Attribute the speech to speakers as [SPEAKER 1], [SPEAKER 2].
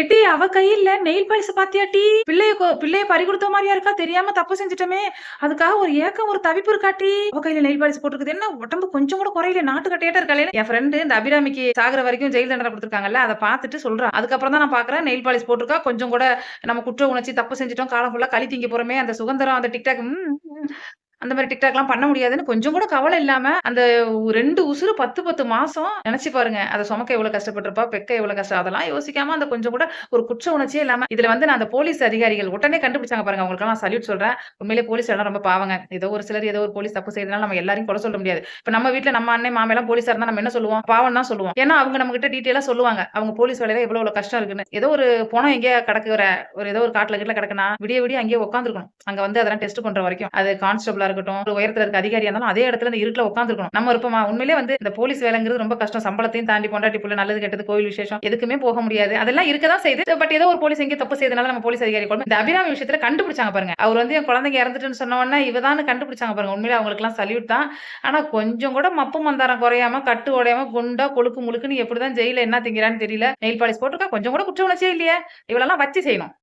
[SPEAKER 1] எட்டி அவ கையில நெயில் பாலிஷ் பாத்தியாட்டி பிள்ளைய பிள்ளைய பறி கொடுத்த மாதிரியா இருக்கா? தெரியாம தப்பு செஞ்சுட்டோமே. அதுக்காக ஒரு ஏக்கம் ஒரு தவிப்பு இருக்காட்டி அவ கையில நெயில் பாலிஷ் போட்டுருக்குது. என்ன உடம்பு கொஞ்சம் கூட குறையில. நாட்டு கட்டையிட்ட இருக்காளே என் ஃப்ரெண்டு இந்த அபிராமிக்கு சாகுற வரைக்கும் ஜெயில் தண்டனை கொடுத்துருக்காங்கல்ல அதை பார்த்துட்டு சொல்றான் அதுக்கப்புறம் தான் நான் பாக்குறேன் நெயில் பாலிஷ் போட்டிருக்கா. கொஞ்சம் கூட நம்ம குற்ற உணர்ச்சி தப்பு செஞ்சுட்டோம். காலம் ஃபுல்லா களி திங்க போறோமே. அந்த சுதந்திரம் அந்த டிக்டாக் அந்த மாதிரி டிக்டாக்லாம் பண்ண முடியாதுன்னு கொஞ்சம் கூட கவலை இல்லாம அந்த ரெண்டு உசுறு பத்து பத்து மாசம் நினைச்சு பாருங்க. அதை சுமக்க எவ்வளவு கஷ்டப்பட்டிருப்பா? பெக்க எவ்வளவு கஷ்டம்? அதெல்லாம் யோசிக்காம அந்த கொஞ்சம் கூட ஒரு குற்ற உணர்ச்சியே இல்லாம இதுல வந்து நான் அந்த போலீஸ் அதிகாரிகள் உடனே கண்டுபிடிச்சாங்க பாருங்க. அவங்களுக்கு நான் சல்யூட் சொல்றேன். உண்மையிலே போலீஸ் எல்லாம் ரொம்ப பாவங்க. ஏதோ ஒரு சிலர் ஏதோ ஒரு போலீஸ் தப்பு செய்யறதுனால நம்ம எல்லாரையும் குறை சொல்ல முடியாது. இப்ப நம்ம வீட்டில் நம்ம அண்ணன் மாமே போலீஸாக போலீஸா இருந்தா நம்ம என்ன சொல்லுவோம்? பாவம் தான் சொல்லுவோம். ஏன்னா அவங்க நம்ம கிட்ட டீட்டெயிலா சொல்லுவாங்க. அவங்க போலீஸ் வேலையில எவ்வளவு எவ்வளவு கஷ்டம் இருக்குன்னு. ஏதோ ஒரு பணம் எங்கேயா கிடக்குற ஒரு ஏதோ ஒரு காட்டுல கிட்ட கிடக்குனா விடிய விடிய அங்கேயே உட்காந்துருக்கணும் அங்க வந்து அதெல்லாம் டெஸ்ட் பண்ற வரைக்கும். அது கான்ஸ்டபிள் இருக்கட்டும் ஒரு உயரத்துல இருக்க அதிகாரியா இருந்தாலும் அதே இடத்துல இந்த இருட்டுல உட்காந்துருக்கணும் நம்ம இருப்போமா? உண்மையிலே வந்து இந்த போலீஸ் வேலைங்கிறது ரொம்ப கஷ்டம். சம்பளத்தையும் தாண்டி பொண்டாட்டி புள்ள நல்லது கெட்டது கோயில் விசேஷம் எதுக்குமே போக முடியாது. அதெல்லாம் இருக்கதான் செய்யுது பட் ஏதோ ஒரு போலீஸ் எங்கே தப்பு செய்தனால நம்ம போலீஸ் அதிகாரி கூட இந்த அபிராமி விஷயத்துல கண்டுபிடிச்சாங்க பாருங்க. அவர் வந்து என் குழந்தைங்க இறந்துட்டுன்னு சொன்ன உடனே இவதான் கண்டுபிடிச்சாங்க பாருங்க. உண்மையிலே அவங்களுக்கு எல்லாம் சல்யூட் தான். ஆனா கொஞ்சம் கூட மப்பு மந்தாரம் குறையாம கட்டு உடையாம குண்டா கொழுக்கு முழுக்குன்னு எப்படிதான் ஜெயில என்ன திங்கிறான்னு தெரியல. நெயில் பாலிஸ் போட்டிருக்கா? கொஞ்சம் கூட குற்ற உணர்ச்சியே இல்லையா. இவளெல்லாம் வச்சு செய்யணும்.